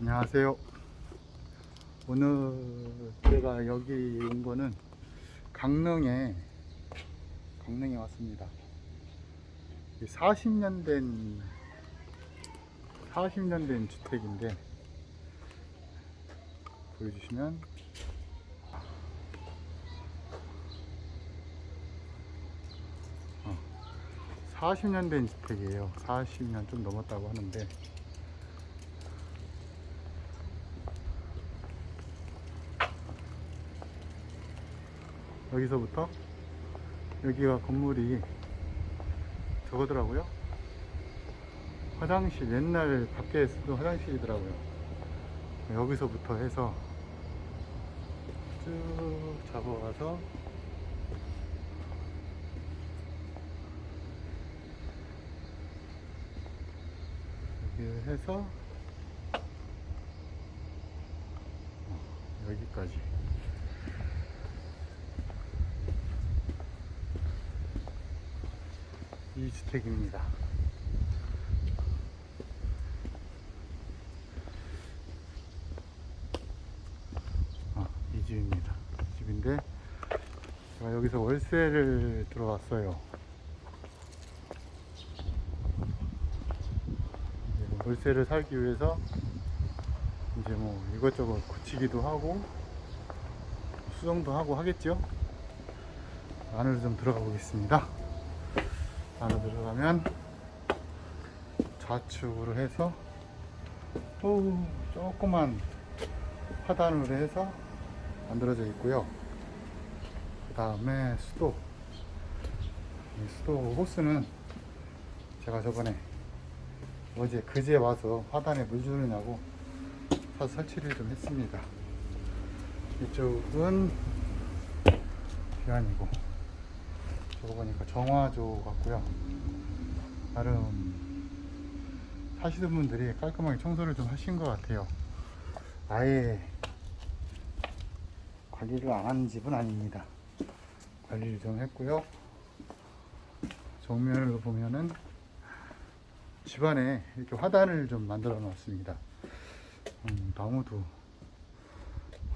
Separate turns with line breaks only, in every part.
안녕하세요. 오늘 제가 여기 온 거는 강릉에 강릉에 왔습니다. 40년 된 40년 된 주택인데 보여주시면 어, 40년 된 주택이에요. 40년 좀 넘었다고 하는데 여기서부터 여기가 건물이 저거더라고요. 화장실 옛날 밖에 쓰던 화장실이더라고요. 여기서부터 해서 쭉 잡아와서 여기를 해서 어, 여기까지 이 주택입니다. 아, 이 집입니다. 이 집인데 제가 여기서 월세를 들어왔어요. 이제 월세를 살기 위해서 이제 뭐 이것저것 고치기도 하고 수정도 하고 하겠죠. 안으로 좀 들어가 보겠습니다. 안으로 들어가면 좌측으로 해서 오, 조그만 화단으로 해서 만들어져 있고요. 그 다음에 수도. 이 수도 호스는 제가 저번에 어제 그제 와서 화단에 물 주느냐고 사서 설치를 좀 했습니다. 이쪽은 비안이고 저거 보니까 정화조 같고요. 나름 사시는 분들이 깔끔하게 청소를 좀 하신 것 같아요. 아예 관리를 안 하는 집은 아닙니다. 관리를 좀 했고요. 정면을 보면은 집안에 이렇게 화단을 좀 만들어 놨습니다. 음, 나무도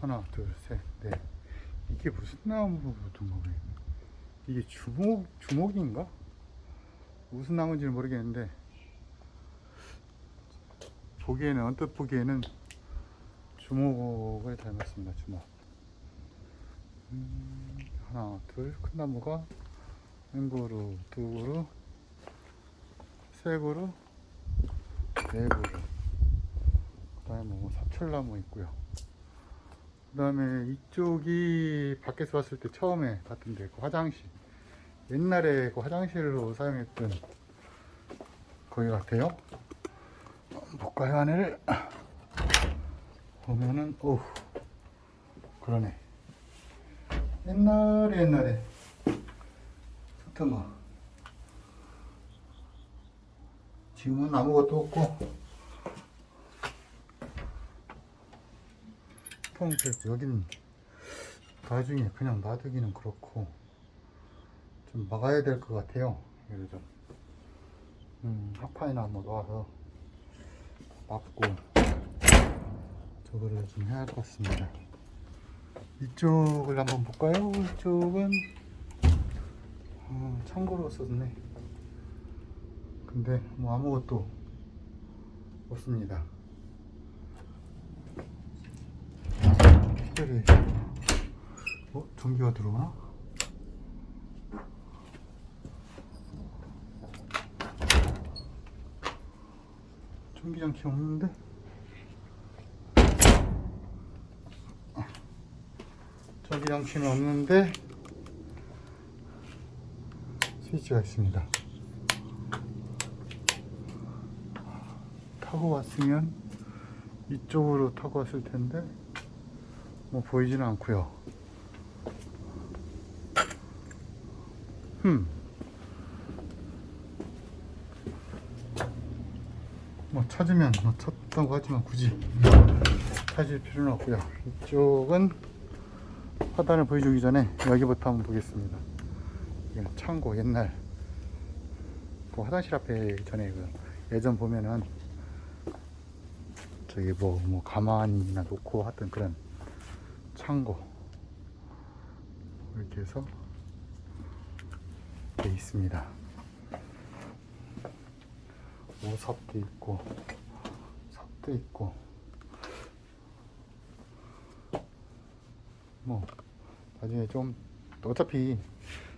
하나, 둘, 셋, 넷. 이게 무슨 나무든 모르겠네. 이게 주목, 주목인가? 무슨 나무인지는 모르겠는데, 보기에는, 언뜻 보기에는 주목을 닮았습니다, 주목. 음, 하나, 둘, 큰 나무가 한 그루, 두 그루, 세 그루, 네 그루. 그 다음에 뭐 사철나무 있고요. 그 다음에 이쪽이 밖에서 봤을 때 처음에 봤던 데 그 화장실. 옛날에 그 화장실로 사용했던 거기 같아요. 볼까요? 안에를 보면은 오 그러네. 옛날에 옛날에 좋더만 지금은 아무것도 없고 펑크 여기는 나중에 그냥 놔두기는 그렇고 좀 막아야 될 것 같아요. 그래서 좀 음, 하파이나 한번 놓아서 막고 저거를 좀 해야 할 것 같습니다. 이쪽을 한번 볼까요? 이쪽은 어, 창고로 썼네. 근데 뭐 아무것도 없습니다. 특별히 어? 전기가 들어오나? 전기장치 없는데? 아, 전기장치는 없는데 스위치가 있습니다 타고 왔으면 이쪽으로 타고 왔을 텐데 뭐 보이지는 않고요. 흠. 뭐 찾으면 뭐 찾다고 하지만 굳이 찾을 필요는 없고요. 이쪽은 화단을 보여주기 전에 여기부터 한번 보겠습니다. 이건 창고 옛날 그 화장실 앞에 전에 그 예전 보면은 저기 뭐, 뭐 가만히나 놓고 하던 그런 창고 이렇게 해서 돼 있습니다. 오삽도 있고 삽도 있고 뭐 나중에 좀 어차피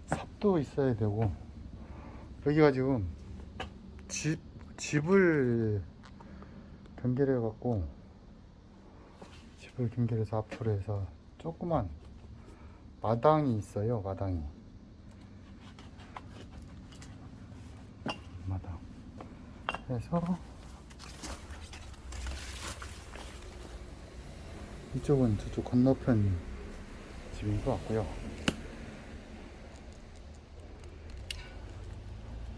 삽도 있어야 되고 여기가 지금 집 집을 경계를 해갖고 집을 경계해서 앞으로 해서 조그만 마당이 있어요 마당이. 마당. 그래서 이쪽은 저쪽 건너편 집인 것 같고요.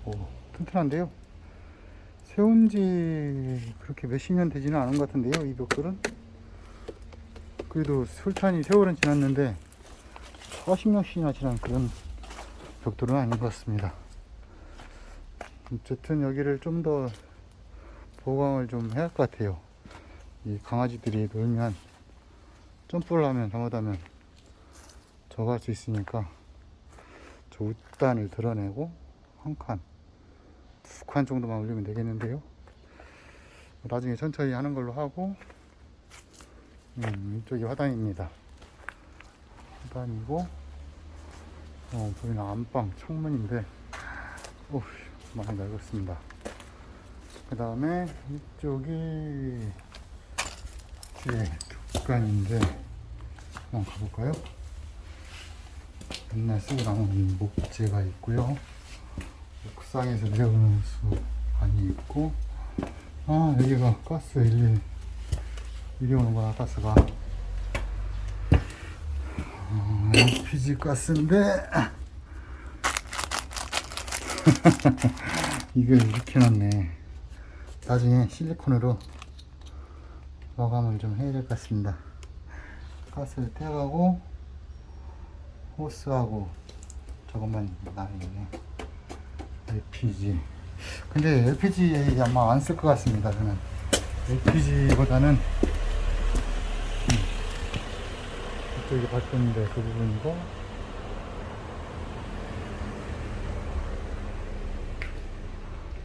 오 튼튼한데요? 세운 지 그렇게 몇십 년 되지는 않은 것 같은데요 이 벽돌은 그래도 술탄이 세월은 지났는데 40년씩이나 지난 그런 벽돌은 아닌 것 같습니다 어쨌든 여기를 좀 더 보강을 좀 해야 할 것 같아요 이 강아지들이 놀면 점프를 하면 잘못하면 할수 있으니까 저 웃단을 드러내고 한 칸, 두 칸 정도만 올리면 되겠는데요. 나중에 천천히 하는 걸로 하고, 음, 이쪽이 화단입니다. 화단이고, 어, 보이는 안방 창문인데, 오, 많이 넓었습니다. 그 다음에 이쪽이, 예, 뒷간인데, 한번 가볼까요? 맨날 쓰고 나온 목재가 있고요. 옥상에서 내려오는 수관이 있고, 아 여기가 가스 일리 이리 오는구나 가스가. 어, LPG 가스인데 이걸 이렇게 놨네. 나중에 실리콘으로 마감을 좀 해야 될 것 같습니다. 가스를 떼가고 호스하고 저것만 남아있네 LPG 근데 LPG 아마 안 쓸 것 같습니다 저는 LPG보다는 음, 이쪽이 바뀌었는데 그 부분이고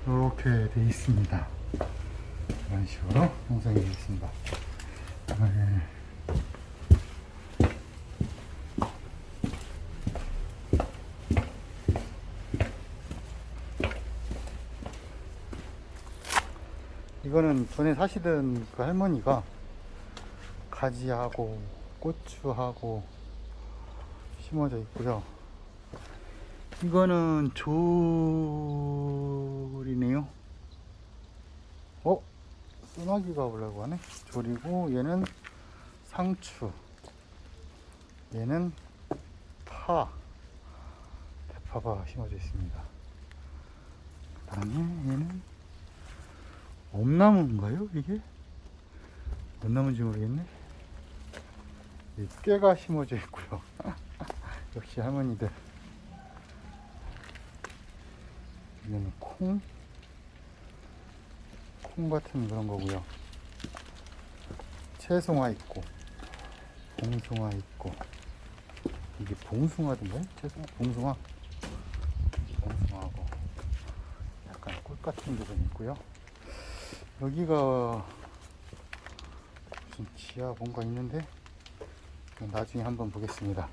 이렇게 돼 있습니다. 이런 식으로 형성이 되어 있습니다. 네. 이거는 전에 사시던 그 할머니가 가지하고 고추하고 심어져 있고요. 이거는 조리네요. 어? 소나기가 오려고 하네. 조리고 얘는 상추. 얘는 파. 대파가 심어져 있습니다. 그 다음에 얘는 엄나무인가요 이게? 뭔 나무인지 모르겠네 이 깨가 심어져 있고요 역시 할머니들 이거는 콩? 콩 같은 그런 거고요 채송화 있고 봉숭아 있고 이게 봉숭아던가요? 채송화? 봉숭아? 봉숭아하고 약간 꽃 같은 부분이 있고요 여기가 무슨 지하 뭔가 있는데 나중에 한번 보겠습니다.